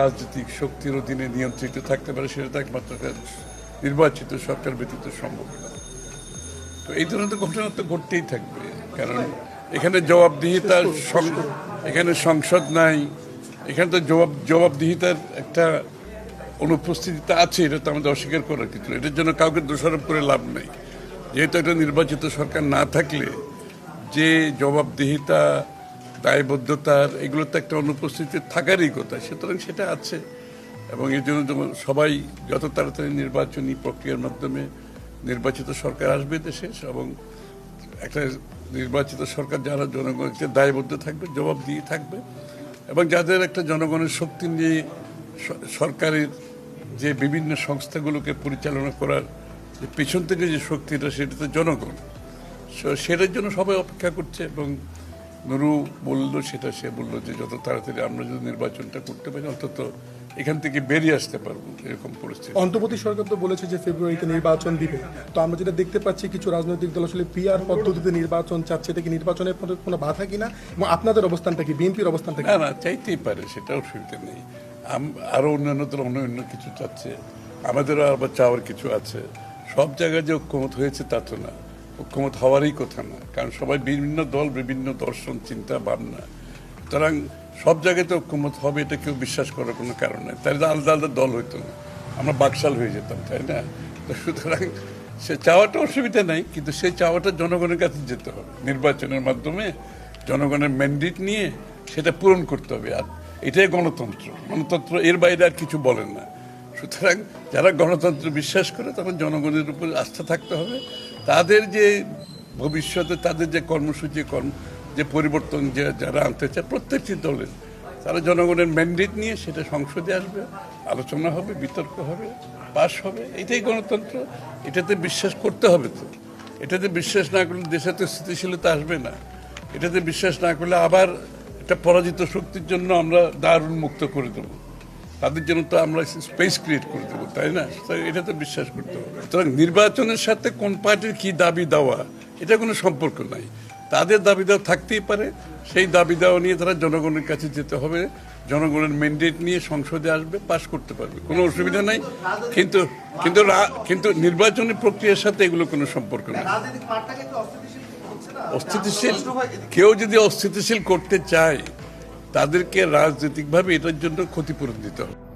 রাজনৈতিক শক্তির অধীনে নিয়ন্ত্রিত থাকতে পারে সেটা তো একমাত্র নির্বাচিত সরকার ব্যতীত সম্ভব না। তো এই ধরনের ঘটনা তো ঘটতেই থাকবে কারণ এখানে জবাবদিহিতার এখানে সংসদ নাই এখানে তো জবাব জবাবদিহিতার একটা অনুপস্থিতিটা আছে এটা তো আমাদের অস্বীকার করার কিছু। এটার জন্য কাউকে দোষারোপ করে লাভ নেই। যেহেতু একটা নির্বাচিত সরকার না থাকলে যে জবাবদিহিতা দায়বদ্ধতার, এগুলো তো একটা অনুপস্থিতি থাকারই কথা। সুতরাং সেটা আছে। এবং এর জন্য সবাই যত তাড়াতাড়ি নির্বাচনী প্রক্রিয়ার মাধ্যমে নির্বাচিত সরকার আসবে দেশে, এবং একটা নির্বাচিত সরকার যারা জনগণকে দায়বদ্ধ থাকবে জবাব দিয়ে থাকবে, এবং যাদের একটা জনগণের শক্তি নিয়ে সরকারের যে বিভিন্ন সংস্থাগুলোকে পরিচালনা করার যে পেছন থেকে যে শক্তিটা, সেটা তো জনগণ। সেটার জন্য সবাই অপেক্ষা করছে, এবং নুরু বলল সেটা সে বলল যে যত তাড়াতাড়ি আমরা যদি নির্বাচনটা করতে পারি অন্তত এখান থেকে বেরিয়ে আসতে পারব এরকম পরিস্থিতি। অন্তর্বর্তী সরকার তো বলেছে যে ফেব্রুয়ারিতে নির্বাচন দিবে। তো আমরা যেটা দেখতে পাচ্ছি কিছু রাজনৈতিক দল আসলে পিআর পদ্ধতিতে নির্বাচন চাচ্ছে। এটা কি নির্বাচনের কোনো বাধা কিনা এবং আপনাদের অবস্থানটা কি বিএনপির অবস্থানটা না না চাইতেই পারে সেটা অসুবিধা নেই। আম- আরও অন্যান্য দল অন্য অন্য কিছু চাচ্ছে। আমাদেরও আবার চাওয়ার কিছু আছে। সব জায়গায় যে ঐক্যমত হয়েছে তা তো না। ঐক্যমত হওয়ারই কথা না। কারণ সবাই বিভিন্ন দল, বিভিন্ন দর্শন, চিন্তা, ভাবনা। সুতরাং সব জায়গায় তো ঐক্যমত হবে এটা কেউ বিশ্বাস করার কোনো কারণ নেই। তাই তো আলাদা আলাদা দল হইতো। না আমরা বাকশাল হয়ে যেতাম, তাই না? সুতরাং সে চাওয়াটা অসুবিধা নাই, কিন্তু সেই চাওয়াটা জনগণের কাছে যেতে হবে। নির্বাচনের মাধ্যমে জনগণের ম্যান্ডেট নিয়ে সেটা পূরণ করতে হবে। আর এটাই গণতন্ত্র। গণতন্ত্র এর বাইরে আর কিছু বলেন না। সুতরাং যারা গণতন্ত্র বিশ্বাস করে, তখন জনগণের উপর আস্থা থাকতে হবে। তাদের যে ভবিষ্যতে তাদের যে কর্মসূচি, কর্ম, যে পরিবর্তন যে যারা আনতে চায়, প্রত্যেকটি দলের। তারা জনগণের ম্যান্ডেট নিয়ে সেটা সংসদে আসবে, আলোচনা হবে, বিতর্ক হবে, পাশ হবে, এটাই গণতন্ত্র। এটাতে বিশ্বাস করতে হবে তো। এটাতে বিশ্বাস না করলে দেশে তো স্থিতিশীলতা আসবে না। এটাতে বিশ্বাস না করলে আবার একটা পরাজিত শক্তির জন্য আমরা দারুণ মুক্ত করে দেবো। তাদের জন্য তো আমরা স্পেস ক্রিয়েট করে দেবো তাই না? এটা তো বিশ্বাস করতে হবে। সুতরাং নির্বাচনের সাথে কোন পার্টির কি দাবি দেওয়া এটা কোনো সম্পর্ক নাই। তাদের দাবি দেওয়া থাকতেই পারে সেই দাবি দেওয়া নিয়ে তারা জনগণের কাছে যেতে হবে জনগণের ম্যান্ডেট নিয়ে সংসদে আসবে পাশ করতে পারবে কোনো অসুবিধা নাই। কিন্তু কিন্তু কিন্তু নির্বাচনী প্রক্রিয়ার সাথে এগুলো কোনো সম্পর্ক নেই। অস্থিতিশীল। কেউ যদি অস্থিতিশীল করতে চায় তাদেরকে রাজনৈতিকভাবে এটার জন্য ক্ষতিপূরণ দিতে হবে।